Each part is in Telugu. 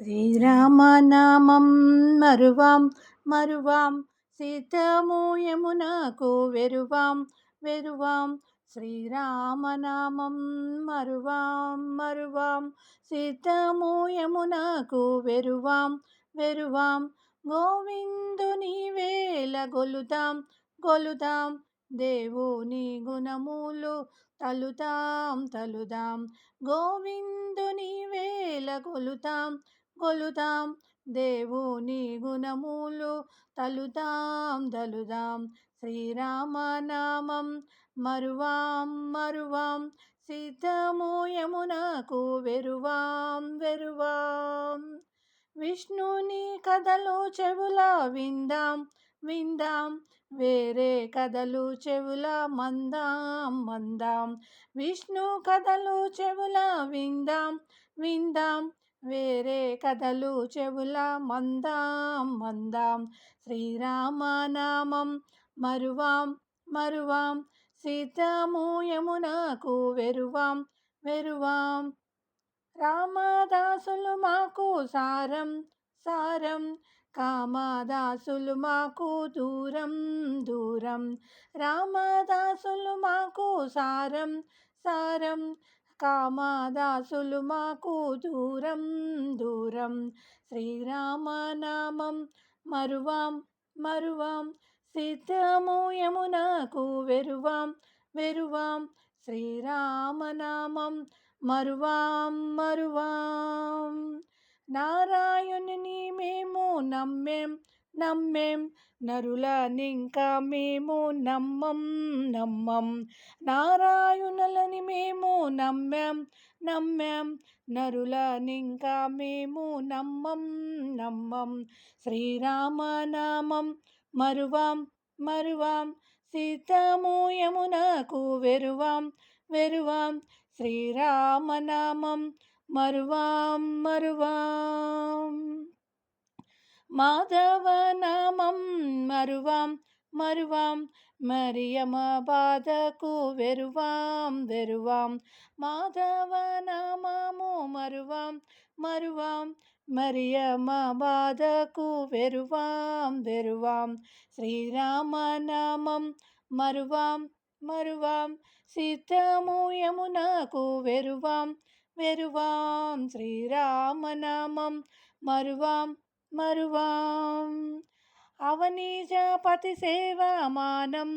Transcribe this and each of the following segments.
శ్రీరామనామం మరువాం మరువాం. సీతము యమునకు వెరువాం వెరువాం. శ్రీరామనామం మరువాం మరువాం. సీతము యమునకు వెరువాం వెరువాం. గోవిందుని వేల గొలుదాం గొలుదాం. దేవుని గుణములు తలుతాం తలుదాం. గోవిందుని వేల గొలుతాం కొలుదాం. దేవుని గుణములు తలుదాం దలుదాం శ్రీరామనామం మరువాం మరువాం. సీతము యమునకు వెరువాం వెరువాం. విష్ణుని కథలు చెవుల విందాం విందాం. వేరే కథలు చెవుల మందాం మందాం. విష్ణు కథలు చెవుల విందాం విందాం. వేరే కథలు చెవుల మందాం మందాం శ్రీరామనామం మరువాం మరువాం సీతము యమునకు వెరువాం వెరువాం. రామదాసులు మాకు సారం సారం కామదాసులు మాకు దూరం దూరం. రామదాసులు మాకు సారం సారం కామాదాసులు మాకు దూరం దూరం. శ్రీరామనామం మరువాం మరువాం. సిద్ధము యమునకు వెరువాం వెరువాం. శ్రీరామనామం మరువాం మరువాం. నారాయణుని మేము నమ్మేం నమ్మేం నరులనింకా మేము నమ్మం నమ్మం. నారాయణులని మేము నమ్మాం నమ్మాం. నరులనింకా మేము నమ్మం నమ్మం. శ్రీరామనామం మరువాం మరువాం. సీతము యమునకు వెరువాం వెరువాం. శ్రీరామనామం మరువాం మరువాం. మాధవనామం మరువాం మరువాం. మరియమ బాధకు వెరువాం వెరువాం. మాధవనామము మరువాం మరువాం. మరియమ బాధకు వెరువాం వెరువాం. శ్రీరామనామం మరువాం మరువాం. సీతము యమునకు వెరువాం వెరువాం. శ్రీరామనామం మరువాం. మరువాం. అవనీజపతి సేవ మానం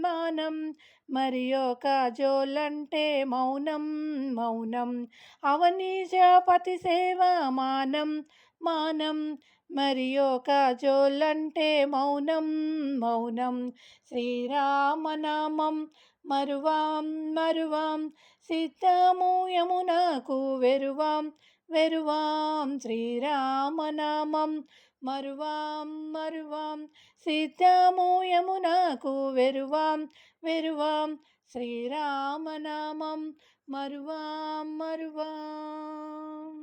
మానం. మరి ఒక జోలంటే మౌనం మౌనం. అవనీజపతి సేవ మానం మానం. మరి ఒక జోలంటే మౌనం మౌనం. శ్రీరామనామం మరువాం మరువాం. సిద్ధము యమునకు వెరువాం. వెరువాం శ్రీరామనామం మరువాం మరువాం సీతాము యమునకు వెరువాం వెరువాం శ్రీరామనామం మరువాం మరువాం